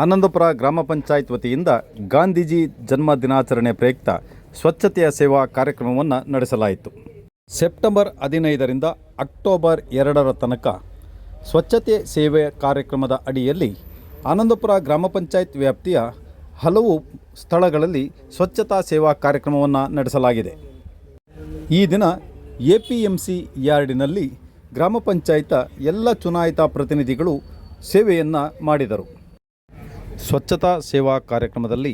ಆನಂದಪುರ ಗ್ರಾಮ ಪಂಚಾಯತ್ ವತಿಯಿಂದ ಗಾಂಧೀಜಿ ಜನ್ಮ ದಿನಾಚರಣೆ ಪ್ರಯುಕ್ತ ಸ್ವಚ್ಛತೆಯ ಸೇವಾ ಕಾರ್ಯಕ್ರಮವನ್ನು ನಡೆಸಲಾಯಿತು. ಸೆಪ್ಟೆಂಬರ್ ಹದಿನೈದರಿಂದ ಅಕ್ಟೋಬರ್ ಎರಡರ ತನಕ ಸ್ವಚ್ಛತೆ ಸೇವೆ ಕಾರ್ಯಕ್ರಮದ ಅಡಿಯಲ್ಲಿ ಆನಂದಪುರ ಗ್ರಾಮ ಪಂಚಾಯತ್ ವ್ಯಾಪ್ತಿಯ ಹಲವು ಸ್ಥಳಗಳಲ್ಲಿ ಸ್ವಚ್ಛತಾ ಸೇವಾ ಕಾರ್ಯಕ್ರಮವನ್ನು ನಡೆಸಲಾಗಿದೆ. ಈ ದಿನ ಎ ಪಿ ಎಂ ಸಿ ಯಾರ್ಡಿನಲ್ಲಿ ಗ್ರಾಮ ಪಂಚಾಯತ ಎಲ್ಲ ಚುನಾಯಿತ ಪ್ರತಿನಿಧಿಗಳು ಸೇವೆಯನ್ನು ಮಾಡಿದರು. ಸ್ವಚ್ಛತಾ ಸೇವಾ ಕಾರ್ಯಕ್ರಮದಲ್ಲಿ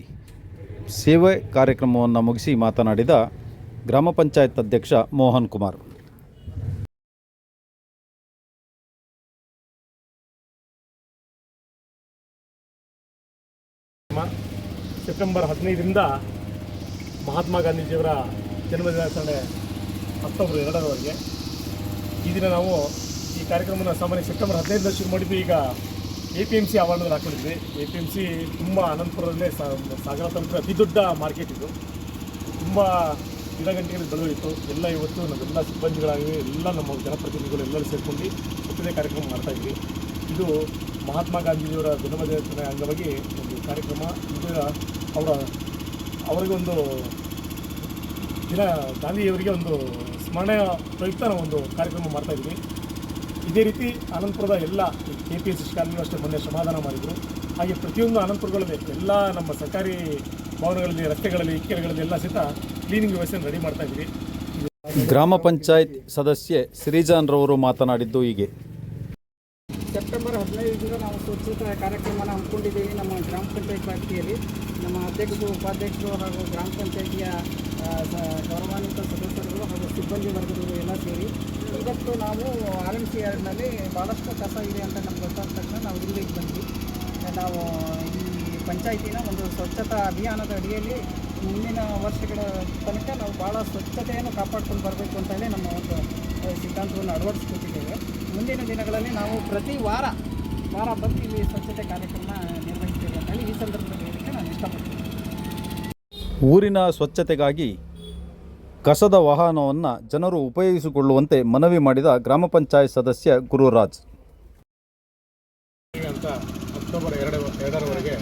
ಸೇವೆ ಕಾರ್ಯಕ್ರಮವನ್ನು ಮುಗಿಸಿ ಮಾತನಾಡಿದ ಗ್ರಾಮ ಪಂಚಾಯತ್ ಅಧ್ಯಕ್ಷ ಮೋಹನ್ ಕುಮಾರ್. ಸೆಪ್ಟೆಂಬರ್ ಹದಿನೈದರಿಂದ ಮಹಾತ್ಮ ಗಾಂಧೀಜಿಯವರ ಜನ್ಮದಿನಾಚರಣೆ ಅಕ್ಟೋಬರ್ ಎರಡರವರೆಗೆ. ಈ ದಿನ ನಾವು ಈ ಕಾರ್ಯಕ್ರಮವನ್ನು ಸಾಮಾನ್ಯ ಸೆಪ್ಟೆಂಬರ್ ಹದಿನೈದರಿಂದ ಶುರು ಮಾಡಿದ್ದು ಈಗ ಎ ಪಿ ಎಂ ಸಿ ಅವಾರ್ಡ್ಗಳು ಹಾಕೊಂಡಿದ್ವಿ. ಎ ಪಿ ಎಂ ಸಿ ತುಂಬ ಅನಂತಪುರದಲ್ಲೇ ಸಾಗರ ತಂತ್ರ ಅತಿ ದೊಡ್ಡ ಮಾರ್ಕೆಟ್ ಇದು. ತುಂಬ ಗಿಡಗಂಟೆಗಳು ಬೆಳೆದಿತ್ತು. ಎಲ್ಲ ಇವತ್ತು ನಮ್ಮೆಲ್ಲ ಸಿಬ್ಬಂದಿಗಳಾಗಿವೆ ಎಲ್ಲ ನಮ್ಮ ಜನಪ್ರತಿನಿಧಿಗಳು ಎಲ್ಲರೂ ಸೇರಿಕೊಂಡು ಸ್ವಚ್ಛತೆ ಕಾರ್ಯಕ್ರಮ ಮಾಡ್ತಾ ಇದ್ವಿ. ಇದು ಮಹಾತ್ಮ ಗಾಂಧೀಜಿಯವರ ಜನ್ಮದಿನಾಚರಣೆ ಅಂಗವಾಗಿ ಒಂದು ಕಾರ್ಯಕ್ರಮ. ಇದು ಅವರ ಅವರಿಗೊಂದು ದಿನ ಗಾಂಧಿಯವರಿಗೆ ಒಂದು ಸ್ಮರಣೆಯ ಪ್ರಯುಕ್ತ ನಾವು ಒಂದು ಕಾರ್ಯಕ್ರಮ ಮಾಡ್ತಾ ಇದ್ವಿ. ಇದೇ ರೀತಿ ಅನಂತಪುರದ ಎಲ್ಲ ಕೆ ಪಿ ಎಸ್ ಸಿ ಶಾಲೆಗಳು ಅಷ್ಟೇ ಮೊನ್ನೆ ಸಮಾಧಾನ ಮಾಡಿದರು. ಹಾಗೆ ಪ್ರತಿಯೊಂದು ಅನಂತಪುರಗಳಲ್ಲಿ ಎಲ್ಲ ನಮ್ಮ ಸರ್ಕಾರಿ ಭವನಗಳಲ್ಲಿ ರಸ್ತೆಗಳಲ್ಲಿ ಇಕ್ಕೆರೆಗಳಲ್ಲಿ ಎಲ್ಲ ಸಹಿತ ಕ್ಲೀನಿಂಗ್ ವ್ಯವಸ್ಥೆ ರೆಡಿ ಮಾಡ್ತಾ ಇದ್ದೀವಿ. ಗ್ರಾಮ ಪಂಚಾಯತ್ ಸದಸ್ಯೆ ಸಿರಿಜಾನ್ರವರು ಮಾತನಾಡಿದ್ದು ಹೀಗೆ. ಸೆಪ್ಟೆಂಬರ್ ಹದಿನೈದರಿಂದ ನಾವು ಸ್ವಚ್ಛತಾ ಕಾರ್ಯಕ್ರಮನ ಹಮ್ಮಿಕೊಂಡಿದ್ದೀವಿ ನಮ್ಮ ಗ್ರಾಮ ಪಂಚಾಯತ್ ವ್ಯಾಪ್ತಿಯಲ್ಲಿ. ನಮ್ಮ ಅಧ್ಯಕ್ಷರು ಉಪಾಧ್ಯಕ್ಷರು ಹಾಗೂ ಗ್ರಾಮ ಪಂಚಾಯತಿಯ ಗೌರವಾನ್ವಿತ ಸದಸ್ಯರುಗಳು ಹಾಗೂ ಸಿಬ್ಬಂದಿ ವರ್ಗದವರು ಎಲ್ಲ ಸೇರಿ ಇವತ್ತು ನಾವು ಆರ್ ಎಂ ಸಿ ಯಾರ್ಡ್ನಲ್ಲಿ ಭಾಳಷ್ಟು ಕಸ ಇದೆ ಅಂತ ನಮ್ಗೆ ಗೊತ್ತಾದ ತಕ್ಷಣ ನಾವು ಇಲ್ಲಿಗೆ ಬಂದ್ವಿ. ನಾವು ಈ ಪಂಚಾಯತಿನ ಒಂದು ಸ್ವಚ್ಛತಾ ಅಭಿಯಾನದ ಅಡಿಯಲ್ಲಿ ಮುಂದಿನ ವರ್ಷಗಳ ತನಕ ನಾವು ಭಾಳ ಸ್ವಚ್ಛತೆಯನ್ನು ಕಾಪಾಡ್ಕೊಂಡು ಬರಬೇಕು ಅಂತ ನಮ್ಮ ಒಂದು ಸಿದ್ಧಾಂತವನ್ನು ಅಳವಡಿಸ್ಕೊಟ್ಟಿದ್ದೇವೆ. ಮುಂದಿನ ದಿನಗಳಲ್ಲಿ ನಾವು ಪ್ರತಿ ವಾರ ವಾರ ಬಂದು ಇಲ್ಲಿ ಸ್ವಚ್ಛತೆ ಕಾರ್ಯಕ್ರಮ ನಿರ್ವಹಿಸ್ತೇವೆ ಅಂತ ಹೇಳಿ ಈ ಸಂದರ್ಭದಲ್ಲಿ ಹೇಳಿಕೆ ನಾನು ಇಷ್ಟಪಡ್ತೀನಿ. ಊರಿನ ಸ್ವಚ್ಛತೆಗಾಗಿ ಕಸದ ವಾಹನವನ್ನು ಜನರು ಉಪಯೋಗಿಸಿಕೊಳ್ಳುವಂತೆ ಮನವಿ ಮಾಡಿದ ಗ್ರಾಮ ಪಂಚಾಯತ್ ಸದಸ್ಯ ಗುರುರಾಜ್. ಅಂತ ಅಕ್ಟೋಬರ್ ಎರಡು ಎರಡರವರೆಗೆ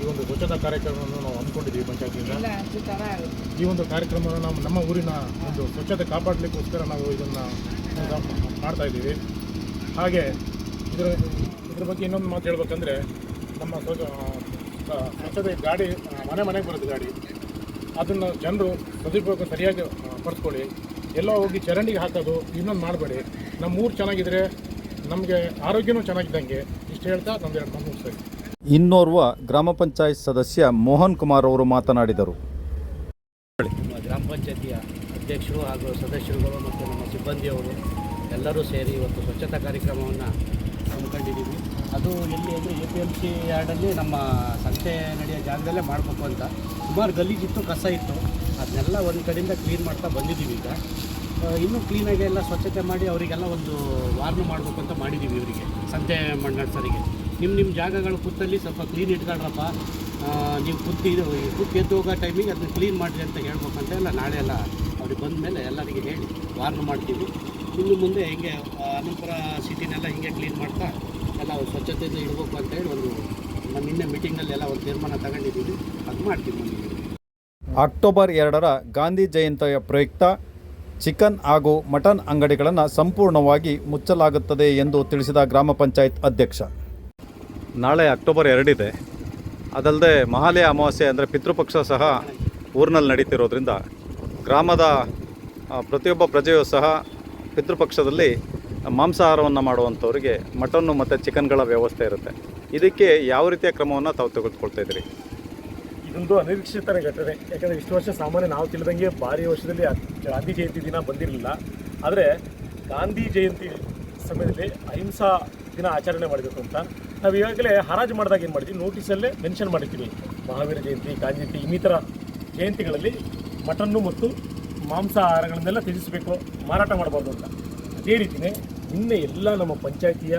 ಈ ಒಂದು ಸ್ವಚ್ಛತಾ ಕಾರ್ಯಕ್ರಮವನ್ನು ನಾವು ಹಮ್ಮಿಕೊಂಡಿದ್ದೀವಿ ಪಂಚಾಯತಿಯಿಂದ ಈ ಒಂದು ಕಾರ್ಯಕ್ರಮವನ್ನು ನಾವು ನಮ್ಮ ಊರಿನ ಒಂದು ಸ್ವಚ್ಛತೆ ಕಾಪಾಡಲಿಕ್ಕೋಸ್ಕರ ನಾವು ಇದನ್ನು ಮಾಡ್ತಾ ಇದ್ದೀವಿ. ಹಾಗೆ ಇದರ ಇದ್ರ ಬಗ್ಗೆ ಇನ್ನೊಂದು ಮಾತು ಹೇಳ್ಬೇಕಂದ್ರೆ ನಮ್ಮ ಸ್ವಚ್ಛ ಸ್ವಚ್ಛತೆ ಗಾಡಿ ಮನೆ ಮನೆಗೆ ಬರೋದು ಗಾಡಿ. ಅದನ್ನು ಜನರು ಸದುಪಯೋಗ ಸರಿಯಾಗಿ ಪಡ್ಕೊಳ್ಳಿ ಎಲ್ಲ ಹೋಗಿ ಚರಂಡಿಗೆ ಹಾಕೋದು ಇನ್ನೊಂದು ಮಾಡಬೇಡಿ. ನಮ್ಮ ಊರು ಚೆನ್ನಾಗಿದ್ರೆ ನಮಗೆ ಆರೋಗ್ಯನೂ ಚೆನ್ನಾಗಿದ್ದಂಗೆ. ಇಷ್ಟು ಹೇಳ್ತಾ ನಮ್ದು ಎರಡು ಮಾತು ಮುಗಿಸ್ತಾ ಇನ್ನೋರ್ವ ಗ್ರಾಮ ಪಂಚಾಯತ್ ಸದಸ್ಯ ಮೋಹನ್ ಕುಮಾರ್ ಅವರು ಮಾತನಾಡಿದರು. ನಮ್ಮ ಗ್ರಾಮ ಪಂಚಾಯತಿಯ ಅಧ್ಯಕ್ಷರು ಹಾಗೂ ಸದಸ್ಯರುಗಳು ಮತ್ತು ನಮ್ಮ ಸಿಬ್ಬಂದಿಯವರು ಎಲ್ಲರೂ ಸೇರಿ ಇವತ್ತು ಸ್ವಚ್ಛತಾ ಕಾರ್ಯಕ್ರಮವನ್ನು ಹಮ್ಮಿಕೊಂಡಿದ್ದೀವಿ. ಅದು ಎಲ್ಲಿ ಅಂದರೆ ಎ ಪಿ ಎಂ ಸಿ ಯಾರ್ಡಲ್ಲಿ ನಮ್ಮ ಸಂತೆ ನಡೆಯೋ ಜಾಗದಲ್ಲೇ ಮಾಡಬೇಕು ಅಂತ. ಸುಮಾರು ಗಲೀಜಿತ್ತು ಕಸ ಇತ್ತು. ಅದನ್ನೆಲ್ಲ ಒಂದು ಕಡೆಯಿಂದ ಕ್ಲೀನ್ ಮಾಡ್ತಾ ಬಂದಿದ್ದೀವಿ ಈಗ. ಇನ್ನೂ ಕ್ಲೀನಾಗಿ ಎಲ್ಲ ಸ್ವಚ್ಛತೆ ಮಾಡಿ ಅವರಿಗೆಲ್ಲ ಒಂದು ವಾರ್ನ್ ಮಾಡಬೇಕು ಅಂತ ಮಾಡಿದ್ದೀವಿ ಇವರಿಗೆ, ಸಂತೆ ಮಂಡಳಿಸರಿಗೆ ನಿಮ್ಮ ನಿಮ್ಮ ಜಾಗಗಳು ಕೂತಲ್ಲಿ ಸ್ವಲ್ಪ ಕ್ಲೀನ್ ಇಟ್ಕೊಳ್ರಪ್ಪ. ನೀವು ಕುತ್ತಿ ಕುತ್ತಿ ಎದ್ದು ಹೋಗೋ ಟೈಮಿಗೆ ಅದನ್ನ ಕ್ಲೀನ್ ಮಾಡಿರಿ ಅಂತ ಹೇಳ್ಬೇಕಂತ ಎಲ್ಲ ನಾಳೆ ಎಲ್ಲ ಅವ್ರಿಗೆ ಬಂದ ಮೇಲೆ ಎಲ್ಲರಿಗೆ ಹೇಳಿ ವಾರ್ನ್ ಮಾಡ್ತೀವಿ. ಇನ್ನು ಮುಂದೆ ಹಿಂಗೆ ಅನಂತರ ಸಿಟಿನೆಲ್ಲ ಹಿಂಗೆ ಕ್ಲೀನ್ ಮಾಡ್ತಾ ಎಲ್ಲ ಸ್ವಚ್ಛತೆಯಿಂದ ಇಡಬೇಕು ಅಂತ ಹೇಳಿ ಒಂದು ನಮ್ಮ ನಿನ್ನೆ ಮೀಟಿಂಗ್ನಲ್ಲಿ ಎಲ್ಲ ಒಂದು ತೀರ್ಮಾನ ತಗೊಂಡಿದ್ದೀವಿ. ಅದು ಮಾಡ್ತೀವಿ ಅಕ್ಟೋಬರ್ ಎರಡರ ಗಾಂಧಿ ಜಯಂತಿಯ ಪ್ರಯುಕ್ತ ಚಿಕನ್ ಹಾಗೂ ಮಟನ್ ಅಂಗಡಿಗಳನ್ನು ಸಂಪೂರ್ಣವಾಗಿ ಮುಚ್ಚಲಾಗುತ್ತದೆ ಎಂದು ತಿಳಿಸಿದ ಗ್ರಾಮ ಪಂಚಾಯತ್ ಅಧ್ಯಕ್ಷ. ನಾಳೆ ಅಕ್ಟೋಬರ್ ಎರಡಿದೆ. ಅದಲ್ಲದೆ ಮಹಾಲಯ ಅಮಾವಾಸ್ಯೆ ಅಂದರೆ ಪಿತೃಪಕ್ಷ ಸಹ ಊರಿನಲ್ಲಿ ನಡೀತಿರೋದ್ರಿಂದ ಗ್ರಾಮದ ಪ್ರತಿಯೊಬ್ಬ ಪ್ರಜೆಯೂ ಸಹ ಪಿತೃಪಕ್ಷದಲ್ಲಿ ಮಾಂಸಾಹಾರವನ್ನು ಮಾಡುವಂಥವ್ರಿಗೆ ಮಟನ್ನು ಮತ್ತು ಚಿಕನ್ಗಳ ವ್ಯವಸ್ಥೆ ಇರುತ್ತೆ. ಇದಕ್ಕೆ ಯಾವ ರೀತಿಯ ಕ್ರಮವನ್ನು ತಾವು ತೆಗೆದುಕೊಳ್ತಾ ಇದ್ದೀರಿ? ಇದೊಂದು ಅನಿರೀಕ್ಷಿತ ಘಟನೆ. ಯಾಕಂದರೆ ಇಷ್ಟು ವರ್ಷ ಸಾಮಾನ್ಯ ನಾವು ತಿಳಿದಂಗೆ ಭಾರಿ ವರ್ಷದಲ್ಲಿ ಗಾಂಧಿ ಜಯಂತಿ ದಿನ ಬಂದಿರಲಿಲ್ಲ. ಆದರೆ ಗಾಂಧಿ ಜಯಂತಿ ಸಮಯದಲ್ಲಿ ಅಹಿಂಸಾ ದಿನ ಆಚರಣೆ ಮಾಡಬೇಕು ಅಂತ. ನಾವು ಈಗಾಗಲೇ ಹರಾಜು ಮಾಡಿದಾಗ ಏನು ಮಾಡ್ತೀವಿ ನೋಟಿಸಲ್ಲೇ ಮೆನ್ಷನ್ ಮಾಡಿರ್ತೀವಿ. ಮಹಾವೀರ ಜಯಂತಿ, ಗಾಂಧಿ ಜಯಂತಿ, ಇನ್ನಿತರ ಜಯಂತಿಗಳಲ್ಲಿ ಮಟನ್ನು ಮತ್ತು ಮಾಂಸಾಹಾರಗಳನ್ನೆಲ್ಲ ತ್ಯಜಿಸಬೇಕು, ಮಾರಾಟ ಮಾಡಬಾರ್ದು ಅಂತ. ಅದೇ ರೀತಿಯೇ ನಿನ್ನೆ ಎಲ್ಲ ನಮ್ಮ ಪಂಚಾಯಿತಿಯ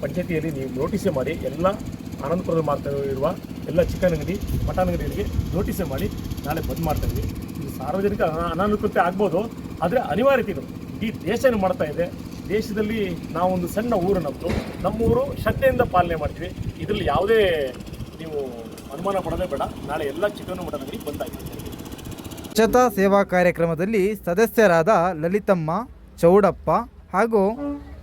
ಪಂಚಾಯಿತಿಯಲ್ಲಿ ನೀವು ನೋಟಿಸೇ ಮಾಡಿ ಎಲ್ಲ ಆನಂದಪುರದಲ್ಲಿ ಮಾಡ್ತಾ ಇರುವ ಎಲ್ಲ ಚಿಕನ್ ಅಂಗಡಿ ಮಟನ್ ಅಂಗಡಿಗಳಿಗೆ ನೋಟಿಸೇ ಮಾಡಿ ನಾಳೆ ಬಂದ್ ಮಾಡ್ತಾ ಇದ್ವಿ. ಇದು ಸಾರ್ವಜನಿಕ ಅನಾ- ಅನಾನುಕೂಲತೆ ಆಗ್ಬೋದು, ಆದರೆ ಅನಿವಾರ್ಯತೆ ಇದು ಇಡೀ ಏನು ಮಾಡ್ತಾ ಇದೆ? ದೇಶದಲ್ಲಿ ನಾವೊಂದು ಸಣ್ಣ ಊರು ನಮ್ಮದು ನಮ್ಮೂರು ಶ್ರದ್ಧೆಯಿಂದ ಪಾಲನೆ ಮಾಡ್ತೀವಿ. ಇದರಲ್ಲಿ ಯಾವುದೇ ನೀವು ಅನುಮಾನ ಪಡೋದೇ ಬೇಡ. ನಾಳೆ ಎಲ್ಲ ಚಿಕನ್ ಮಟನ್ ಅಂಗಡಿ ಬಂದಾಗಿದೆ ಸ್ವಚ್ಛತಾ ಸೇವಾ ಕಾರ್ಯಕ್ರಮದಲ್ಲಿ ಸದಸ್ಯರಾದ ಲಲಿತಮ್ಮ ಚೌಡಪ್ಪ ಹಾಗೂ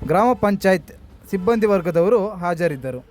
ಗ್ರಾಮ ಪಂಚಾಯತ್ ಸಿಬ್ಬಂದಿ ವರ್ಗದವರು ಹಾಜರಿದ್ದರು.